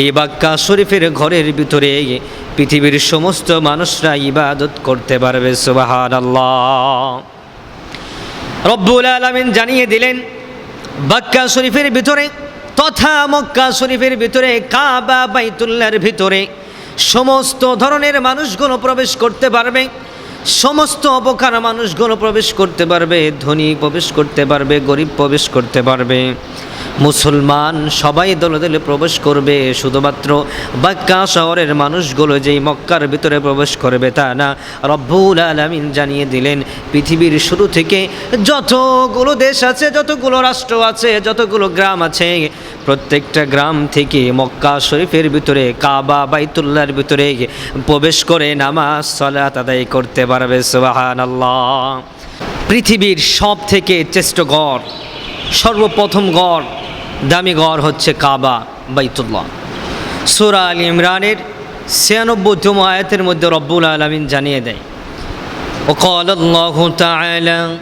এই বাক্কা শরীফের ঘরের ভিতরে পৃথিবীর সমস্ত মানুষরা ইবাদত করতে পারবে সুবাহান আল্লাহ রব্বুল আলমিন জানিয়ে দিলেন, বাক্কা শরীফের ভিতরে তথা মক্কা শরীফের ভিতরে কাবা বাইতুল্লার ভিতরে সমস্ত ধরনের মানুষগুলো প্রবেশ করতে পারবে, সমস্ত অপকার মানুষগুলো প্রবেশ করতে পারবে, ধনী প্রবেশ করতে পারবে, গরিব প্রবেশ করতে পারবে। মুসলমান সবাই দলে দলে প্রবেশ করবে, শুধুমাত্র বাক্কা শহরের মানুষগুলো যেই মক্কার ভিতরে প্রবেশ করবে তা না। রব্বুল আলমিন জানিয়ে দিলেন, পৃথিবীর শুরু থেকে যতগুলো দেশ আছে, যতগুলো রাষ্ট্র আছে, যতগুলো গ্রাম আছে, প্রত্যেকটা গ্রাম থেকে মক্কা শরীফের ভিতরে, কাবা বাইতুল্লার ভিতরে প্রবেশ করে নামাজ, সলাত আদায় করতে পারবে সুবাহান আল্লাহ পৃথিবীর সব থেকে চেষ্ট গড়, সর্বপ্রথম গড় দামি গড় হচ্ছে কাবা বাইতুল্লাহ সুরা আল ইমরানের ছিয়ানব্বইতম আয়াতের মধ্যে রব্বুল আলমিন জানিয়ে দেয় وقال الله تعالى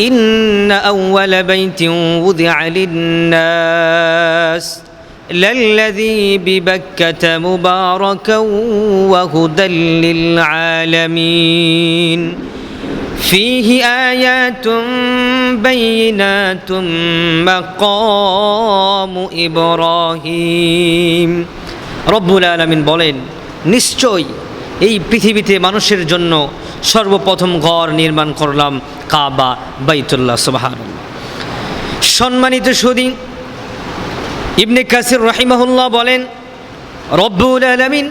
إن أول بيت وضع للناس للذي ببكة مباركا وهدى للعالمين فيه آيات بينات مقام إبراهيم رب العالمين বলেন নিশ্চয় এই পৃথিবীতে মানুষের জন্য সর্বপ্রথম ঘর নির্মাণ করলাম কাবা বাইতুল্লাহ সুবাহান সম্মানিত সুদী ইবনে কাসির রহিমাহুল্লাহ বলেন রব্বুল আলমিন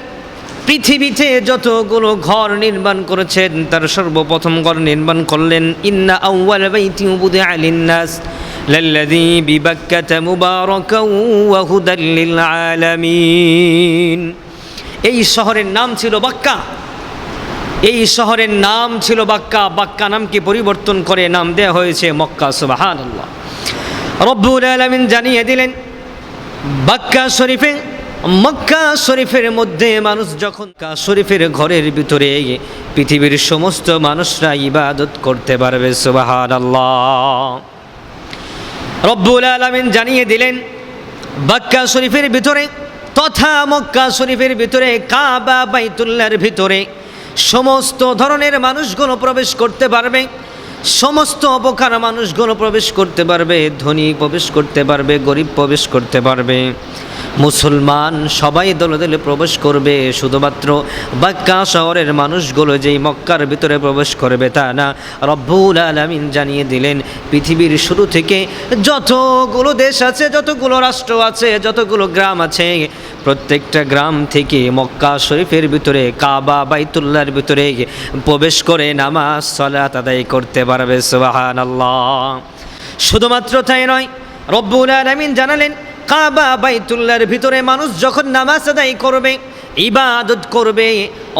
পৃথিবীতে যতগুলো ঘর নির্মাণ করেছেন, তার সর্বপ্রথম ঘর নির্মাণ করলেন, ইন্না আউয়াল বাইতি উবুদে আলিন্নাস, লাল্লাযী বিবাক্কাতা মুবারাকাও ওয়া হুদাল লিল আলামিন এই শহরের নাম ছিল বাক্কা। এই শহরের নাম ছিল বাক্কা। বাক্কা নামকে পরিবর্তন করে নাম দেয়া হয়েছে মক্কা, সুবহানাল্লাহ। রব্বুল আলামিন জানিয়ে দিলেন, বাক্কা শরীফে মক্কা শরীফের মধ্যে মানুষ যখন কা শরীফের ঘরের ভিতরে পৃথিবীর সমস্ত মানুষরা ইবাদত করতে পারবে সুবাহান আল্লাহ রব্বুল আলমিন জানিয়ে দিলেন বাক্কা শরীফের ভিতরে তথা মক্কা শরীফের ভিতরে কাবা বাইতুল্লার ভিতরে সমস্ত ধরনের মানুষগুলো প্রবেশ করতে পারবে, সমস্ত অপকার মানুষগুলো প্রবেশ করতে পারবে, ধনী প্রবেশ করতে পারবে, গরিব প্রবেশ করতে পারবে। মুসলমান সবাই দলে দলে প্রবেশ করবে, শুধুমাত্র বাক্কা শহরের মানুষগুলো যেই মক্কার ভিতরে প্রবেশ করবে তা না। রব্বুল আলমিন জানিয়ে দিলেন, পৃথিবীর শুরু থেকে যতগুলো দেশ আছে, যতগুলো রাষ্ট্র আছে, যতগুলো গ্রাম আছে, প্রত্যেকটা গ্রাম থেকে মক্কা শরীফের ভিতরে, কাবা বাইতুল্লার ভিতরে প্রবেশ করে নামাজ, সলাত আদায় করতে পারবে সুবাহান আল্লাহ শুধুমাত্র তাই নয়, রব্বুল আলমিন জানালেন কাবা বাইতুল্লার ভিতরে মানুষ যখন নামাজ আদায় করবে, ইবাদত করবে,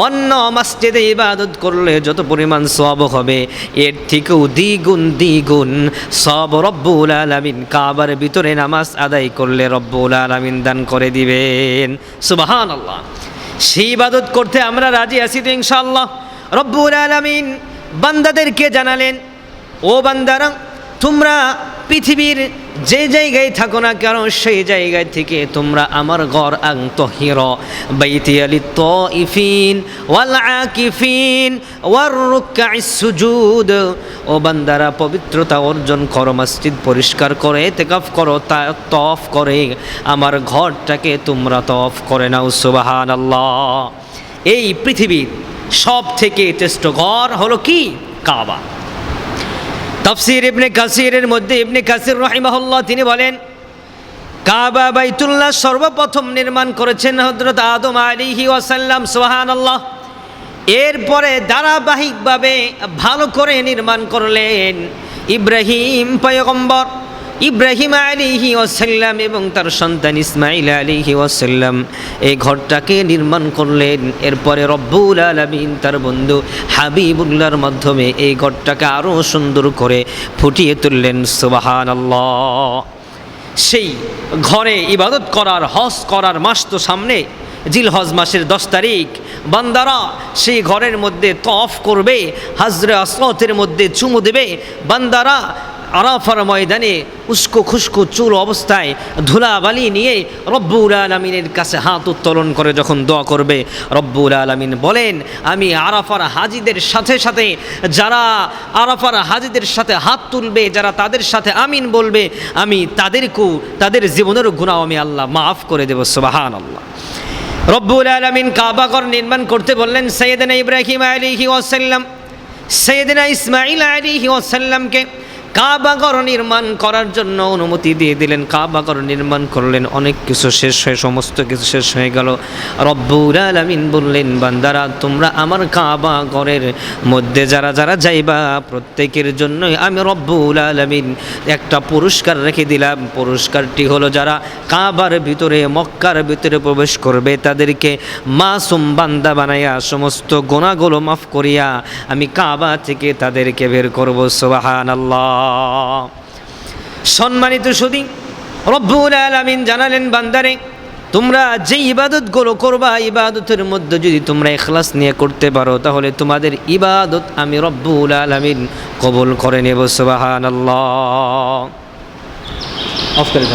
অন্য মসজিদে ইবাদত করলে যত পরিমাণ সব হবে, এর থেকেও দ্বিগুণ দ্বিগুণ সব রব্বুল আলমিন কাবার ভিতরে নামাজ আদায় করলে রব্বুল আলমিন দান করে দিবেন। সুবাহান আল্লাহ সেই ইবাদত করতে আমরা রাজি আছি তো ইনশাআল্লাহ। রব্বুল আলমিন বান্দাদেরকে জানালেন, ও বান্দারা, তোমরা পৃথিবীর যে জায়গায় থাকো না কেন, সেই জায়গায় থেকে তোমরা আমার ঘর আং তহির বাইতি আলি তো ইফিন ওয়াল আকিফিন ওয়ার সুজুদ। ও বান্দারা, পবিত্রতা অর্জন করো, মসজিদ পরিষ্কার করে, তেকাফ করো, তা তফ করে, আমার ঘরটাকে তোমরা তফ করে নাও সুবাহান আল্লাহ এই পৃথিবীর সব থেকে শ্রেষ্ঠ ঘর হলো কি? কাবা। তফসির ইবনে কাসিরের মধ্যে ইবনে কাসির রহিমাহুল্লাহ তিনি বলেন, কাবা বাইতুল্লাহ সর্বপ্রথম নির্মাণ করেছেন হজরত আদম আলিহি ওয়াসাল্লাম সোহান আল্লাহ এরপরে ধারাবাহিকভাবে ভালো করে নির্মাণ করলেন ইব্রাহিম পয়গম্বর। ইব্রাহিম আলিহি ওয়াসাল্লাম এবং তার সন্তান ইসমাইল আলিহি ওয়াসাল্লাম এই ঘরটাকে নির্মাণ করলেন। এরপরে রব্বুল আলমিন তার বন্ধু হাবিবুল্লাহর মাধ্যমে এই ঘরটাকে আরও সুন্দর করে ফুটিয়ে তুললেন। সুবাহান আল্লাহ সেই ঘরে ইবাদত করার, হজ করার মাস তো সামনে জিল হজ মাসের দশ তারিখ। বান্দারা সেই ঘরের মধ্যে তফ করবে, হাজরে আসরতের মধ্যে চুমু দেবে। বান্দারা আরাফার ময়দানে উস্কো খুস্কো চুল অবস্থায় ধুলাবালি নিয়ে রব্বুল আলমিনের কাছে হাত উত্তোলন করে যখন দোয়া করবে, রব্বুল আলমিন বলেন, আমি আরাফার হাজিদের সাথে সাথে যারা আরাফার হাজিদের সাথে হাত তুলবে, যারা তাদের সাথে আমিন বলবে, আমি তাদেরকেও তাদের জীবনের গুণাও আমি আল্লাহ মাফ করে দেবো সুবাহান আল্লাহ রব্বুল আলমিন কাবাগর নির্মাণ করতে বললেন সৈয়দনা ইব্রাহিম আলিহি ওয়াসাল্লাম সৈয়দনা ইসমাইল আলিহি ওয়াসাল্লামকে কাবাগর নির্মাণ করার জন্য অনুমতি দিয়ে দিলেন। কাবাগর নির্মাণ করলেন, অনেক কিছু শেষ হয়ে, সমস্ত কিছু শেষ হয়ে গেল। রব্বুল আলমিন বললেন, বান্দারা, তোমরা আমার কাবাগরের মধ্যে যারা যারা যাইবা, প্রত্যেকের জন্যই আমি রব্বুল আলমিন একটা পুরস্কার রেখে দিলাম। পুরস্কারটি হলো যারা কাবার ভিতরে, মক্কার ভিতরে প্রবেশ করবে, তাদেরকে মাসুম বান্দা বানাইয়া, সমস্ত গোনাগুলো মাফ করিয়া আমি কাবা থেকে তাদেরকে বের করব। সোবাহান আল্লাহ সম্মানিত সুদী, রব্বুল আলামিন জানালেন বান্দারে, তোমরা যে ইবাদত ইবাদতগুলো করবা, ইবাদতের মধ্যে যদি তোমরা এখলাস নিয়ে করতে পারো, তাহলে তোমাদের ইবাদত আমি রব্বুল আলামিন কবুল করে নেব সুবাহান অফ করে